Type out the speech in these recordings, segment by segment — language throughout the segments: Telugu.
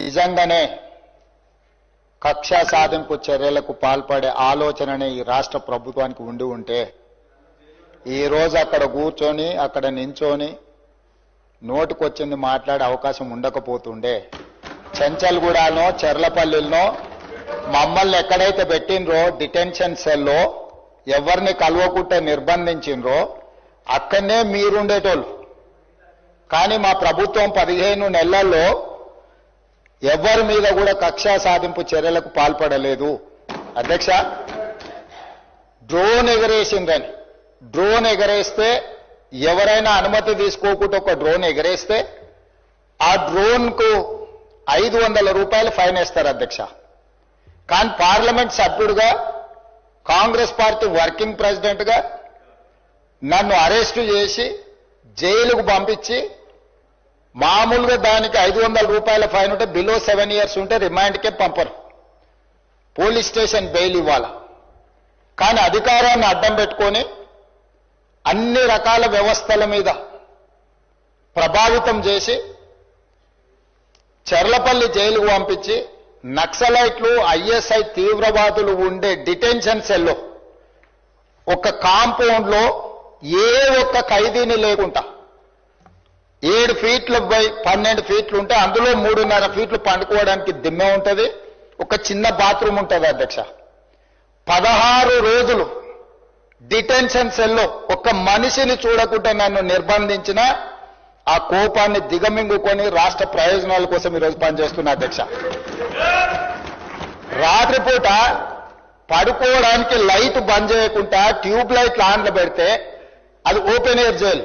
నిజంగానే కక్ష సాధింపు చర్యలకు పాల్పడే ఆలోచననే ఈ రాష్ట్ర ప్రభుత్వానికి ఉండి ఉంటే ఈ రోజు అక్కడ కూర్చొని అక్కడ నించొని నోటుకొచ్చింది మాట్లాడే అవకాశం ఉండకపోతుండే. చెంచల్గూడనో చెర్లపల్లిలో మమ్మల్ని ఎక్కడైతే పెట్టినరో డిటెన్షన్ సెల్లో ఎవరిని కలవకుంటే నిర్బంధించిండ్రో అక్కడనే మీరుండేటోళ్ళు. కానీ మా ప్రభుత్వం పదిహేను నెలల్లో ఎవరి మీద కూడా కక్షా సాధింపు చర్యలకు పాల్పడలేదు. అధ్యక్ష డ్రోన్ ఎగరేసిందని. డ్రోన్ ఎగరేస్తే ఎవరైనా అనుమతి తీసుకోకుండా ఒక డ్రోన్ ఎగరేస్తే ఆ డ్రోన్కు ఐదు వందల రూపాయలు ఫైన్ వేస్తారు అధ్యక్ష. కానీ పార్లమెంట్ సభ్యుడుగా కాంగ్రెస్ పార్టీ వర్కింగ్ ప్రెసిడెంట్గా నన్ను అరెస్టు చేసి జైలుకు పంపించి మామూలుగా దానికి ఐదు వందల రూపాయల ఫైన్ ఉంటే బిలో సెవెన్ ఇయర్స్ ఉంటే రిమాండ్కే పంపరు. పోలీస్ స్టేషన్ బెయిల్ ఇవ్వాల. కానీ అధికారాన్ని అడ్డం పెట్టుకొని అన్ని రకాల వ్యవస్థల మీద ప్రభావితం చేసి చెర్లపల్లి జైలుకు పంపించి నక్సలైట్లు ఐఎస్ఐ తీవ్రవాదులు ఉండే డిటెన్షన్ సెల్లో ఒక కాంపౌండ్లో ఏ ఒక్క ఖైదీని లేకుండా ఏడు ఫీట్లు బై పన్నెండు ఫీట్లు ఉంటే అందులో మూడున్నర ఫీట్లు పండుకోవడానికి దిమ్మె ఉంటుంది ఒక చిన్న బాత్రూమ్ ఉంటుంది అధ్యక్ష. పదహారు రోజులు డిటెన్షన్ సెల్లో ఒక మనిషిని చూడకుండా నన్ను నిర్బంధించిన ఆ కోపాన్ని దిగమింగుకొని రాష్ట్ర ప్రయోజనాల కోసం ఈరోజు పనిచేస్తున్నా అధ్యక్ష. రాత్రిపూట పడుకోవడానికి లైట్ బంద్ చేయకుండా ట్యూబ్ లైట్లు ఆన్లో పెడితే అది ఓపెన్ ఎయిర్ జైలు.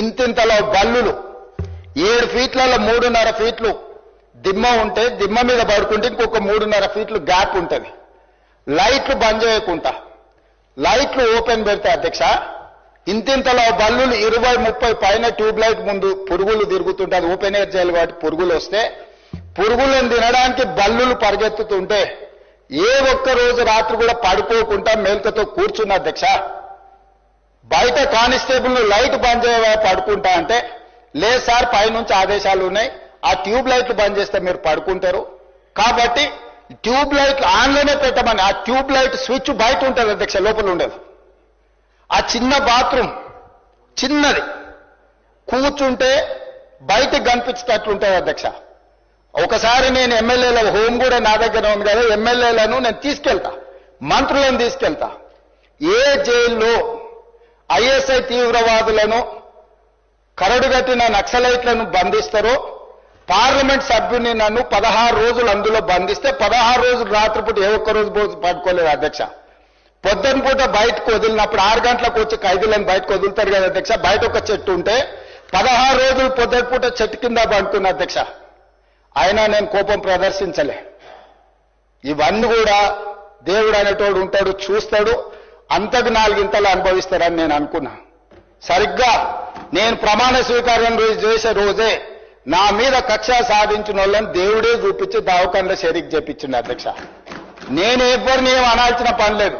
ఇంతింతలో బల్లులు. ఏడు ఫీట్లలో మూడున్నర ఫీట్లు దిమ్మ ఉంటే దిమ్మ మీద పడుకుంటే ఇంకొక మూడున్నర ఫీట్లు గ్యాప్ ఉంటుంది. లైట్లు బంద్ చేయకుండా. లైట్లు ఓపెన్ పెడితే అధ్యక్ష ఇంతింతలో బల్లులు ఇరవై ముప్పై పైన ట్యూబ్ లైట్ ముందు పురుగులు తిరుగుతుంటే అది ఓపెన్ ఎయిర్ చేయాలి కాబట్టి పురుగులు వస్తే పురుగులను తినడానికి బల్లులు పరిగెత్తుతుంటే ఏ ఒక్క రోజు రాత్రి కూడా పడుకోకుండా మేల్కతో కూర్చున్న అధ్యక్ష బయట కానిస్టేబుల్ లైట్ బంద్ చేయ పడుకుంటా అంటే లేదు సార్ పైనుంచి ఆదేశాలు ఉన్నాయి. ఆ ట్యూబ్ లైట్లు బంద్ చేస్తే మీరు పడుకుంటారు. కాబట్టి ట్యూబ్ లైట్ ఆన్లోనే పెట్టమని ఆ ట్యూబ్ లైట్ స్విచ్ బయట ఉంటుంది అధ్యక్ష లోపల ఉండదు. ఆ చిన్న బాత్రూమ్ చిన్నది కూర్చుంటే బయటకు కనిపించేటట్లుంటుంది అధ్యక్ష. ఒకసారి నేను ఎమ్మెల్యేల హోమ్ కూడా నా దగ్గర ఉంది కదా ఎమ్మెల్యేలను నేను తీసుకెళ్తా మంత్రులను తీసుకెళ్తా. ఏ జైల్లో ఐఎస్ఐ తీవ్రవాదులను కరడుగట్టిన నక్సలైట్లను బంధిస్తారో పార్లమెంట్ సభ్యుని నన్ను పదహారు రోజులు అందులో బంధిస్తే పదహారు రోజులు రాత్రిపూట ఏ ఒక్క రోజు పో- పడుకోలేదు అధ్యక్ష. పొద్దున పూట బయటకు వదిలినప్పుడు ఆరు గంటలకు వచ్చి ఖైదీలను బయటకు వదులుతారు కదా అధ్యక్ష. బయట ఒక చెట్టు ఉంటే పదహారు రోజులు పొద్దున పూట చెట్టు కింద పడుకున్న అధ్యక్ష. అయినా నేను కోపం ప్రదర్శించలే. ఇవన్నీ కూడా దేవుడు అనేటోడు ఉంటాడు చూస్తాడు. అంతకు నాలుగింతలు అనుభవిస్తారని నేను అనుకున్నా. సరిగ్గా నేను ప్రమాణ స్వీకారం రోజు చేసే రోజే నా మీద కక్ష సాధించిన వాళ్ళని దేవుడే చూపించి దావకండ షరీక్ చేపించిండు అధ్యక్ష. నేను ఎవ్వరిని ఏం అనాల్సిన పని లేదు.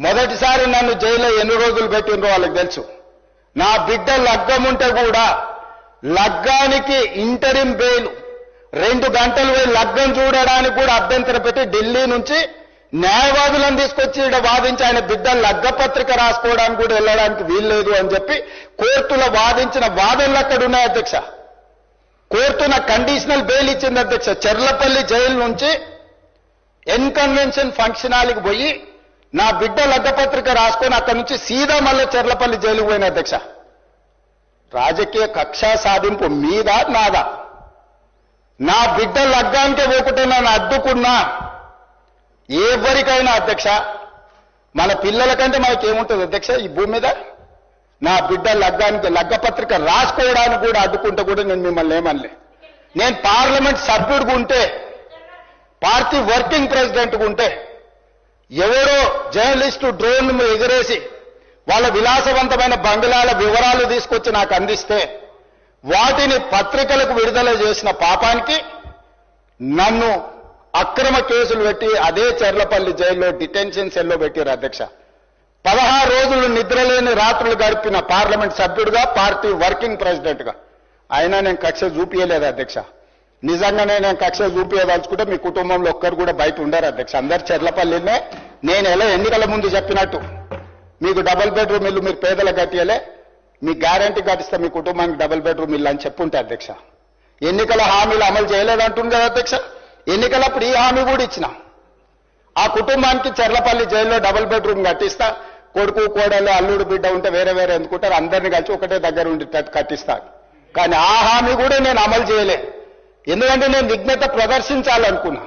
మొదటిసారి నన్ను జైల్లో ఎన్ని రోజులు పెట్టిండ్రో వాళ్ళకి తెలుసు. నా బిడ్డ లగ్గం ఉంటే కూడా లగ్గానికి ఇంటరిం బెయిల్ రెండు గంటలు పోయి లగ్గం చూడడానికి కూడా అభ్యంతరం పెట్టి ఢిల్లీ నుంచి న్యాయవాదులను తీసుకొచ్చి ఇక్కడ వాదించి ఆయన బిడ్డ లగ్గ పత్రిక రాసుకోవడానికి కూడా వెళ్ళడానికి వీల్లేదు అని చెప్పి కోర్టులో వాదించిన వాదనలు అక్కడ ఉన్నాయి అధ్యక్ష. కోర్టున కండిషనల్ బెయిల్ ఇచ్చింది అధ్యక్ష. చెర్లపల్లి జైలు నుంచి ఎన్కన్వెన్షన్ ఫంక్షన్ హాల్కి పోయి నా బిడ్డ లగ్గపత్రిక రాసుకొని అక్కడి నుంచి సీదా మళ్ళీ చెర్లపల్లి జైలుకు పోయిన అధ్యక్ష. రాజకీయ కక్షా సాధింపు మీద నాదా? నా బిడ్డ లగ్గానికే పోకుంటే నన్ను అడ్డుకున్నా. ఎవరికైనా అధ్యక్ష మన పిల్లల కంటే మనకేముంటుంది అధ్యక్ష ఈ భూమి మీద? నా బిడ్డ లగ్గానికి లగ్గపత్రిక రాసుకోవడానికి కూడా అడ్డుకుంటే కూడా నేను మిమ్మల్ని ఏమనలే. నేను పార్లమెంట్ సభ్యుడిగా ఉంటే పార్టీ వర్కింగ్ ప్రెసిడెంట్ ఉంటే ఎవరో జర్నలిస్టు డ్రోన్ ఎగిరేసి వాళ్ళ విలాసవంతమైన బంగ్లాల వివరాలు తీసుకొచ్చి నాకు అందిస్తే వాటిని పత్రికలకు విడుదల చేసిన పాపానికి నన్ను అక్రమ కేసులు పెట్టి అదే చెర్లపల్లి జైల్లో డిటెన్షన్ సెల్లో పెట్టారు అధ్యక్ష. పదహారు రోజులు నిద్రలేని రాత్రులు గడిపిన పార్లమెంట్ సభ్యుడిగా పార్టీ వర్కింగ్ ప్రెసిడెంట్గా. అయినా నేను కక్ష చూపించలేదు అధ్యక్ష. నిజంగానే నేను కక్ష చూపించదలుచుకుంటే మీ కుటుంబంలో ఒక్కరు కూడా బయట ఉండరు అధ్యక్ష. అందరు చెర్లపల్లినే నేను ఎలా ఎన్నికల ముందు చెప్పినట్టు మీకు డబుల్ బెడ్రూమ్ ఇల్లు మీరు పేదలకు కట్టియలే మీ గ్యారంటీ కట్టిస్తే మీ కుటుంబానికి డబుల్ బెడ్రూమ్ ఇల్లు అని చెప్పుంటే అధ్యక్ష. ఎన్నికల హామీలు అమలు చేయలేదంటుంది కదా అధ్యక్ష. ఎన్నికలప్పుడు ఈ హామీ కూడా ఇచ్చిన. ఆ కుటుంబానికి చెర్లపల్లి జైల్లో డబుల్ బెడ్రూమ్ కట్టిస్తా కొడుకు కోడలు అల్లుడు బిడ్డ ఉంటే వేరే వేరే ఎందుకుంటారు అందరిని కలిసి ఒకటే దగ్గర ఉండి కట్టిస్తాను కానీ ఆ హామీ కూడా నేను అమలు చేయలే. ఎందుకంటే నేను విఘ్నత ప్రదర్శించాలనుకున్నా.